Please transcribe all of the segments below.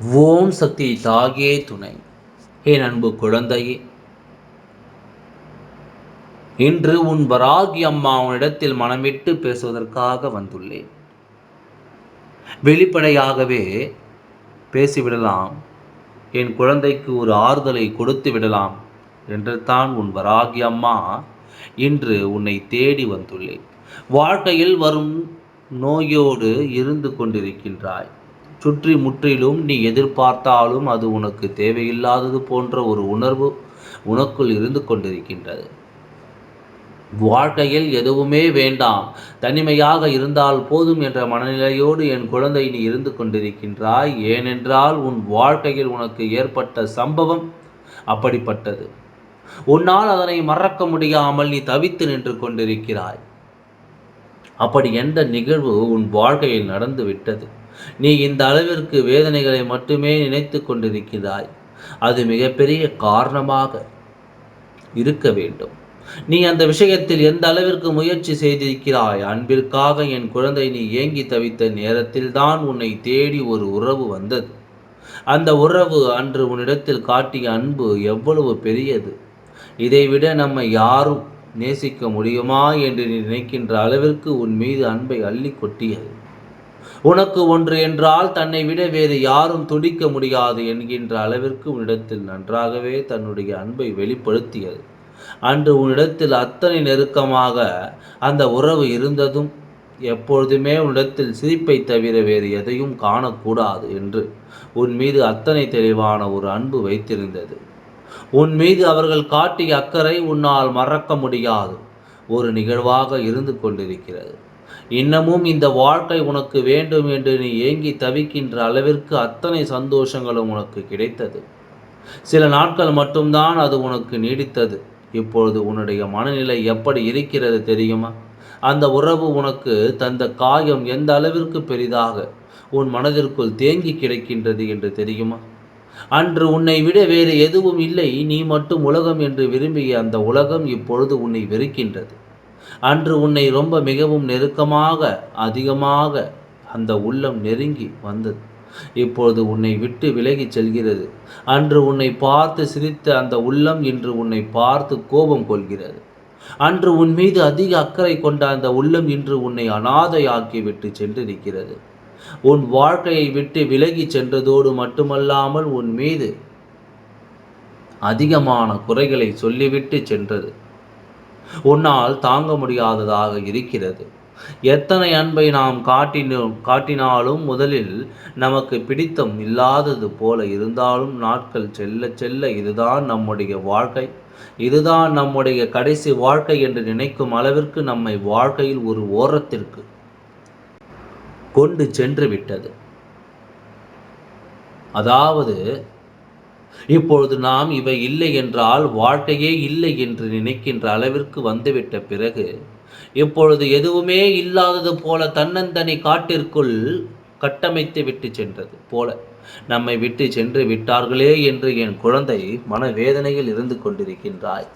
ஓம் சக்தி தாயே துணை. என் அன்பு குழந்தையே இன்று உன் வராகி அம்மா உன்னிடத்தில் மனமிட்டு பேசுவதற்காக வந்துள்ளேன். வெளிப்படையாகவே பேசிவிடலாம். என் குழந்தைக்கு ஒரு ஆறுதலை கொடுத்து விடலாம் என்று தான் உன் வராகி அம்மா இன்று உன்னை தேடி வந்துள்ளேன். வாழ்க்கையில் வரும் நோயோடு இருந்து கொண்டிருக்கின்றாய். சுற்றி முற்றிலும் நீ எதிர்பார்த்தாலும் அது உனக்கு தேவையில்லாதது போன்ற ஒரு உணர்வு உனக்குள் இருந்து கொண்டிருக்கின்றது. வாழ்க்கையில் எதுவுமே வேண்டாம். தனிமையாக இருந்தால் போதும் என்ற மனநிலையோடு என் குழந்தை நீ இருந்து கொண்டிருக்கின்றாய். ஏனென்றால் உன் வாழ்க்கையில் உனக்கு ஏற்பட்ட சம்பவம் அப்படிப்பட்டது. உன்னால் அதனை மறக்க முடியாமல் நீ தவித்து நின்று கொண்டிருக்கிறாய். அப்படி எந்த நிகழ்வு உன் வாழ்க்கையில் நடந்து விட்டது நீ இந்த அளவிற்கு வேதனைகளை மட்டுமே நினைத்து கொண்டிருக்கிறாய். அது மிகப்பெரிய காரணமாக இருக்க வேண்டும். நீ அந்த விஷயத்தில் எந்த அளவிற்கு முயற்சி செய்திருக்கிறாய்? அன்பிற்காக என் குழந்தை நீ ஏங்கி தவித்த நேரத்தில் தான் உன்னை தேடி ஒரு உறவு வந்தது. அந்த உறவு அன்று உன்னிடத்தில் காட்டிய அன்பு எவ்வளவு பெரியது. இதைவிட நம்மை யாரும் நேசிக்க முடியுமா என்று நீ நினைக்கின்ற அளவிற்கு உன் மீது அன்பை அள்ளி கொட்டியது. உனக்கு ஒன்று என்றால் தன்னை விட வேறு யாரும் துடிக்க முடியாது என்கின்ற அளவிற்கு உன்னிடத்தில் நன்றாகவே தன்னுடைய அன்பை வெளிப்படுத்தியது. அன்று உன்னிடத்தில் அத்தனை நெருக்கமாக அந்த உறவு இருந்ததும் எப்பொழுதுமே உன்னிடத்தில் சிரிப்பை தவிர வேறு எதையும் காணக்கூடாது என்று உன் மீது அத்தனை தெளிவான ஒரு அன்பு வைத்திருந்தது. உன் மீது அவர்கள் காட்டிய அக்கறை உன்னால் மறக்க முடியாது. ஒரு நிகழ்வாக இருந்து கொண்டிருக்கிறது. இன்னமும் இந்த வாழ்க்கை உனக்கு வேண்டும் என்று நீ ஏங்கி தவிக்கின்ற அளவிற்கு அத்தனை சந்தோஷங்களும் உனக்கு கிடைத்தது. சில நாட்கள் மட்டும்தான் அது உனக்கு நீடித்தது. இப்பொழுது உன்னுடைய மனநிலை எப்படி இருக்கிறது தெரியுமா? அந்த உறவு உனக்கு தந்த காயம் எந்த அளவிற்கு பெரிதாக உன் மனதிற்குள் தேங்கி கிடைக்கின்றது என்று தெரியுமா? அன்று உன்னை விட வேறு எதுவும் இல்லை. நீ மட்டும் உலகம் என்று விரும்பிய அந்த உலகம் இப்பொழுது உன்னை வெறுக்கின்றது. அன்று உன்னை ரொம்ப மிகவும் நெருக்கமாக அதிகமாக அந்த உள்ளம் நெருங்கி வந்தது. இப்பொழுது உன்னை விட்டு விலகி செல்கிறது. அன்று உன்னை பார்த்து சிரித்த அந்த உள்ளம் இன்று உன்னை பார்த்து கோபம் கொள்கிறது. அன்று உன் மீது அதிக அக்கறை கொண்ட அந்த உள்ளம் இன்று உன்னை அனாதையாக்கி விட்டு சென்றிருக்கிறது. உன் வாழ்க்கையை விட்டு விலகி சென்றதோடு மட்டுமல்லாமல் உன் மீது அதிகமான குறைகளை சொல்லிவிட்டு சென்றது. உன்னால் தாங்க முடியாததாக இருக்கிறது. எத்தனை அன்பை நாம் காட்டினோம் காட்டினாலும் முதலில் நமக்கு பிடித்தம் இல்லாதது போல இருந்தாலும் நாட்கள் செல்ல செல்ல இதுதான் நம்முடைய வாழ்க்கை. இதுதான் நம்முடைய கடைசி வாழ்க்கை என்று நினைக்கும் அளவிற்கு நம்மை வாழ்க்கையில் ஒரு ஓரத்திற்கு கொண்டு சென்று விட்டது. அதாவது இப்பொழுது நாம் இவை இல்லை என்றால் வாழ்க்கையே இல்லை என்று நினைக்கின்ற அளவிற்கு வந்துவிட்ட பிறகு இப்பொழுது எதுவுமே இல்லாதது போல தன்னந்தனி காட்டிற்குள் கட்டமைத்து விட்டு சென்றது போல. நம்மை விட்டு சென்று விட்டார்களே என்று என் குழந்தை மனவேதனையில் இருந்து கொண்டிருக்கின்றாய்.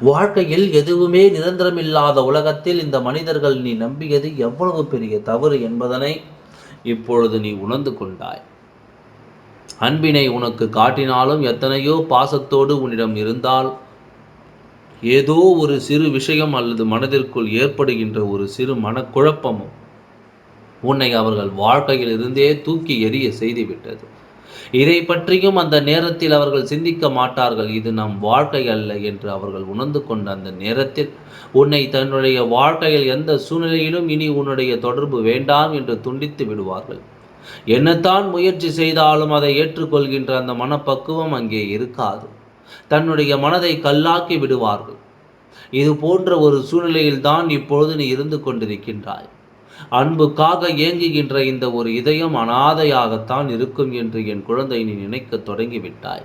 வாழ்க்கையில் எதுவுமே நிரந்தரமில்லாத உலகத்தில் இந்த மனிதர்கள் நீ நம்பியது எவ்வளவு பெரிய தவறு என்பதனை இப்பொழுது நீ உணர்ந்து கொண்டாய். அன்பினை உனக்கு காட்டினாலும் எத்தனையோ பாசத்தோடு உன்னிடம் இருந்தால் ஏதோ ஒரு சிறு விஷயம் அல்லது மனதிற்குள் ஏற்படுகின்ற ஒரு சிறு மனக்குழப்பமும் உன்னை அவர்கள் வாழ்க்கையில் இருந்தே தூக்கி எறிய செய்துவிட்டது. இதை பற்றியும் அந்த நேரத்தில் அவர்கள் சிந்திக்க மாட்டார்கள். இது நம் வாழ்க்கை அல்ல என்று அவர்கள் உணர்ந்து கொண்ட அந்த நேரத்தில் உன்னை தன்னுடைய வாழ்க்கையில் எந்த சூழ்நிலையிலும் இனி உன்னுடைய தொடர்பு வேண்டாம் என்று துண்டித்து விடுவார்கள். என்னத்தான் முயற்சி செய்தாலும் அதை ஏற்றுக்கொள்கின்ற அந்த மனப்பக்குவம் அங்கே இருக்காது. தன்னுடைய மனதை கல்லாக்கி விடுவார்கள். இது போன்ற ஒரு சூழ்நிலையில் தான் இப்பொழுது நீ இருந்து கொண்டிருக்கின்றாய். அன்புக்காக ஏங்குகின்ற இந்த ஒரு இதயம் அனாதையாகத்தான் இருக்கும் என்று என் குழந்தை நீ நினைக்க தொடங்கிவிட்டாய்.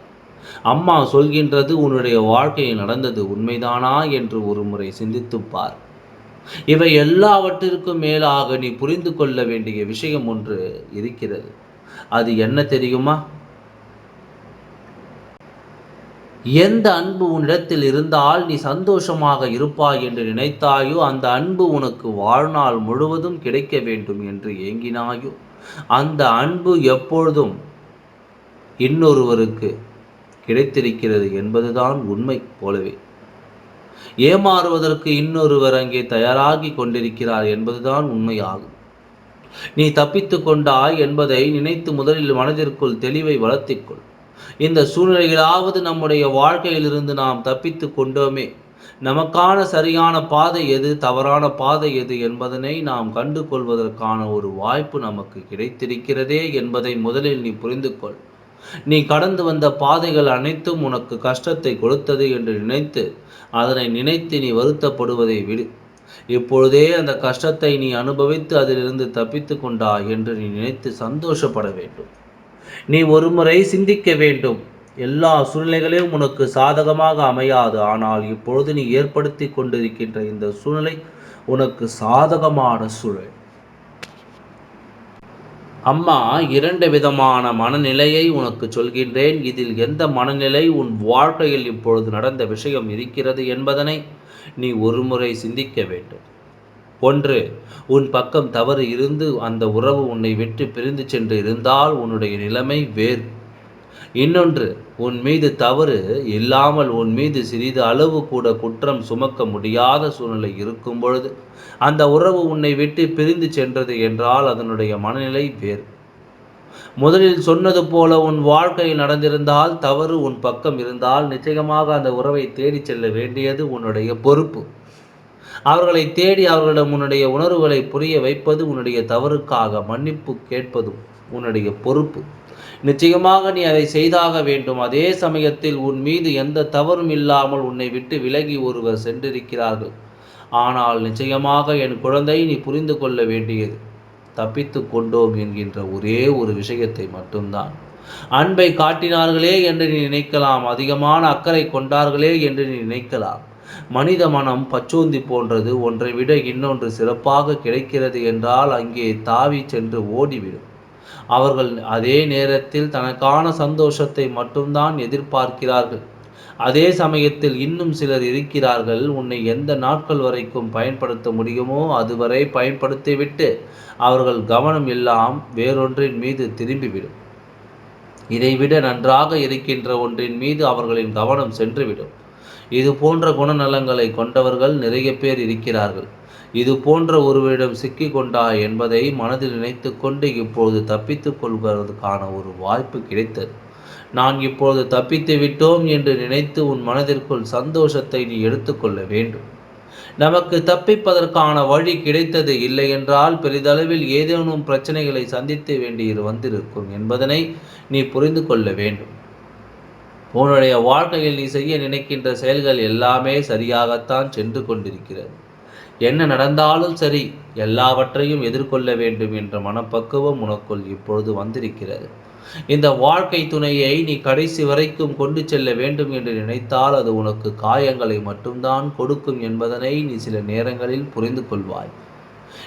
அம்மா சொல்கின்றது உன்னுடைய வாழ்க்கையில் நடந்தது உண்மைதானா? என்று ஒரு முறை சிந்தித்துப்பார் இவை எல்லாவற்றிற்கும் மேலாக நீ புரிந்து கொள்ள வேண்டிய விஷயம் ஒன்று இருக்கிறது. அது என்ன தெரியுமா? எந்த அன்பு உன்னிடத்தில் இருந்தால் நீ சந்தோஷமாக இருப்பாய் என்று நினைத்தாயோ அந்த அன்பு உனக்கு வாழ்நாள் முழுவதும் கிடைக்க வேண்டும் என்று ஏங்கினாயோ. அந்த அன்பு எப்பொழுதும் இன்னொருவருக்கு கிடைத்திருக்கிறது என்பதுதான் உண்மை போலவே. ஏமாறுவதற்கு இன்னொருவர் அங்கே தயாராகி கொண்டிருக்கிறார் என்பதுதான் உண்மையாகும். நீ தப்பித்து கொண்டாய் என்பதை நினைத்து முதலில் மனதிற்குள் தெளிவை வளர்த்திக்கொள். இந்த சூழ்நிலைகளாவது நம்முடைய வாழ்க்கையிலிருந்து நாம் தப்பித்து கொண்டோமே. நமக்கான சரியான பாதை எது தவறான பாதை எது என்பதனை நாம் கண்டு கொள்வதற்கான ஒரு வாய்ப்பு நமக்கு கிடைத்திருக்கிறதே என்பதை முதலில் நீ புரிந்து கொள் நீ கடந்து வந்த பாதைகள் அனைத்தும் உனக்கு கஷ்டத்தை கொடுத்தது என்று நினைத்து அதனை நினைத்து நீ வருத்தப்படுவதை விடு. இப்பொழுதே அந்த கஷ்டத்தை நீ அனுபவித்து அதிலிருந்து தப்பித்து கொண்டா என்று நீ நினைத்து சந்தோஷப்பட வேண்டும். நீ ஒருமுறை சிந்திக்க வேண்டும். எல்லா சூழ்நிலைகளையும் உனக்கு சாதகமாக அமையாது. ஆனால் இப்பொழுது நீ ஏற்படுத்தி கொண்டிருக்கின்ற இந்த சூழ்நிலை உனக்கு சாதகமான சூழல். அம்மா இரண்டு விதமான மனநிலையை உனக்கு சொல்கின்றேன். இதில் எந்த மனநிலை உன் வாழ்க்கையில் இப்பொழுது நடந்த விஷயம் இருக்கிறது என்பதனை நீ ஒருமுறை சிந்திக்க வேண்டும். ஒன்று உன் பக்கம் தவறு இருந்து அந்த உறவு உன்னை விட்டு பிரிந்து சென்று இருந்தால் உன்னுடைய நிலைமை வேறு. இன்னொன்று உன் மீது தவறு இல்லாமல் உன் மீது சிறிது அளவு கூட குற்றம் சுமக்க முடியாத சூழ்நிலை இருக்கும் பொழுது அந்த உறவு உன்னை விட்டு பிரிந்து சென்றது என்றால் அதனுடைய மனநிலை வேறு. முதலில் சொன்னது போல உன் வாழ்க்கையில் நடந்திருந்தால் தவறு உன் பக்கம் இருந்தால் நிச்சயமாக அந்த உறவை தேடி செல்ல வேண்டியது உன்னுடைய பொறுப்பு. அவர்களை தேடி அவர்களிடம் உன்னுடைய உணர்வுகளை புரிய வைப்பது உன்னுடைய தவறுக்காக மன்னிப்பு கேட்பதும் உன்னுடைய பொறுப்பு. நிச்சயமாக நீ அதை செய்தாக வேண்டும். அதே சமயத்தில் உன் மீது எந்த தவறும் இல்லாமல் உன்னை விட்டு விலகி ஒருவர் சென்றிருக்கிறார்கள். ஆனால் நிச்சயமாக என் குழந்தை நீ புரிந்து கொள்ள வேண்டியது. தப்பித்து கொண்டோம் என்கின்ற ஒரே ஒரு விஷயத்தை மட்டும்தான். அன்பை காட்டினார்களே என்று நீ நினைக்கலாம். அதிகமான அக்கறை கொண்டார்களே என்று நீ நினைக்கலாம். மனித மனம் பச்சோந்தி போன்றது. ஒன்றை விட இன்னொன்று சிறப்பாக கிடைக்கிறது என்றால் அங்கே தாவி சென்று ஓடிவிடும். அவர்கள் அதே நேரத்தில் தனக்கான சந்தோஷத்தை மட்டும்தான் எதிர்பார்க்கிறார்கள். அதே சமயத்தில் இன்னும் சிலர் இருக்கிறார்கள் உன்னை எந்த நாட்கள் வரைக்கும் பயன்படுத்த முடியுமோ அதுவரை பயன்படுத்திவிட்டு அவர்கள் கவனம் எல்லாம் வேறொன்றின் மீது திரும்பிவிடும். இதைவிட நன்றாக இருக்கின்ற ஒன்றின் மீது அவர்களின் கவனம் சென்றுவிடும். இது போன்ற குணநலங்களை கொண்டவர்கள் நிறைய பேர் இருக்கிறார்கள். இது போன்ற ஒருவரிடம் சிக்கி கொண்டா என்பதை மனதில் நினைத்து கொண்டு இப்பொழுது தப்பித்துக் கொள்வதற்கான ஒரு வாய்ப்பு கிடைத்தது. நான் இப்பொழுது தப்பித்து விட்டோம் என்று நினைத்து உன் மனதிற்குள் சந்தோஷத்தை நீ எடுத்துக்கொள்ள வேண்டும். நமக்கு தப்பிப்பதற்கான வழி கிடைத்தது இல்லை என்றால் பெரிதளவில் ஏதேனும் பிரச்சனைகளை சந்தித்து வேண்டியது வந்திருக்கும் என்பதனை நீ புரிந்து கொள்ள வேண்டும். உன்னுடைய வாழ்க்கையில் நீ செய்ய நினைக்கின்ற செயல்கள் எல்லாமே சரியாகத்தான் சென்று கொண்டிருக்கிறது. என்ன நடந்தாலும் சரி எல்லாவற்றையும் எதிர்கொள்ள வேண்டும் என்ற மனப்பக்குவம் உனக்குள் இப்பொழுது வந்திருக்கிறது. இந்த வாழ்க்கை துணையை நீ கடைசி வரைக்கும் கொண்டு செல்ல வேண்டும் என்று நினைத்தால் அது உனக்கு காயங்களை மட்டும்தான் கொடுக்கும் என்பதனை நீ சில நேரங்களில் புரிந்து கொள்வாய்.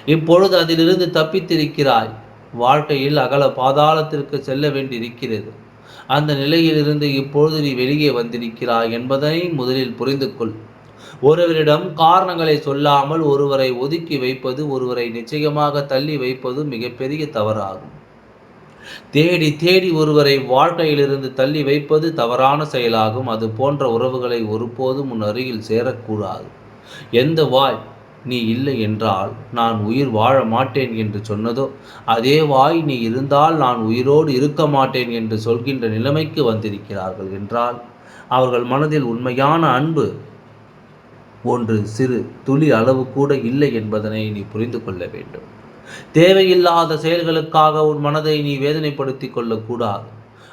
இப்பொழுது அதிலிருந்து தப்பித்திருக்கிறாய். வாழ்க்கையில் அகல பாதாளத்திற்கு செல்ல வேண்டியிருக்கிறது. அந்த நிலையிலிருந்து இப்பொழுது நீ வெளியே வந்திருக்கிறாய் என்பதனை முதலில் புரிந்து கொள். ஒருவரிடம் காரணங்களை சொல்லாமல் ஒருவரை ஒதுக்கி வைப்பது ஒருவரை நிச்சயமாக தள்ளி வைப்பது மிகப்பெரிய தவறாகும். தேடி தேடி ஒருவரை வாழ்க்கையிலிருந்து தள்ளி வைப்பது தவறான செயலாகும். அது போன்ற உறவுகளை ஒருபோதும் உன் அருகில் சேரக்கூடாது. எந்த வாய் நீ இல்லை என்றால் நான் உயிர் வாழ மாட்டேன் என்று சொன்னதோ அதே வாய் நீ இருந்தால் நான் உயிரோடு இருக்க மாட்டேன் என்று சொல்கின்ற நிலைமைக்கு வந்திருக்கிறார்கள் என்றால் அவர்கள் மனதில் உண்மையான அன்பு ஒன்று சிறு துளி அளவு கூட இல்லை என்பதனை நீ புரிந்து கொள்ள வேண்டும். தேவையில்லாத செயல்களுக்காக உன் மனதை நீ வேதனைப்படுத்தி கொள்ளக்கூடாது.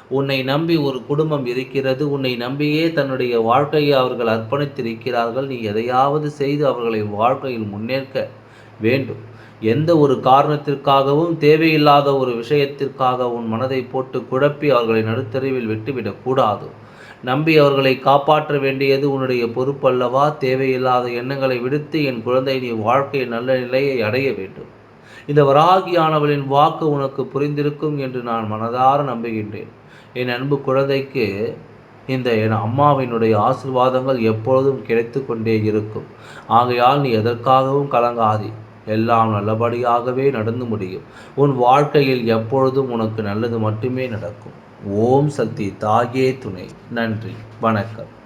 உன்னை நம்பி ஒரு குடும்பம் இருக்கிறது உன்னை நம்பியே தன்னுடைய வாழ்க்கையை அவர்கள் அர்ப்பணித்திருக்கிறார்கள். நீ எதையாவது செய்து அவர்களை வாழ்க்கையில் முன்னேற்க வேண்டும். எந்த ஒரு காரணத்திற்காகவும் தேவையில்லாத ஒரு விஷயத்திற்காக உன் மனதை போட்டு குழப்பி அவர்களை நடுத்தருவில் விட்டுவிடக்கூடாது நம்பி அவர்களை காப்பாற்ற வேண்டியது உன்னுடைய பொறுப்பல்லவா? தேவையில்லாத எண்ணங்களை விடுத்து என் குழந்தை நீ வாழ்க்கை நல்ல நிலையை அடைய வேண்டும். இந்த வராகியானவளின் வாக்கு உனக்கு புரிந்திருக்கும் என்று நான் மனதார நம்புகின்றேன். என் அன்பு குழந்தைக்கு இந்த என் அம்மாவினுடைய ஆசிர்வாதங்கள் எப்பொழுதும் கிடைத்து கொண்டே இருக்கும். ஆகையால் நீ எதற்காகவும் கலங்காதி. எல்லாம் நல்லபடியாகவே நடந்து முடியும். உன் வாழ்க்கையில் எப்பொழுதும் உனக்கு நல்லது மட்டுமே நடக்கும். ஓம் சக்தி தாயே துணை. நன்றி. வணக்கம்.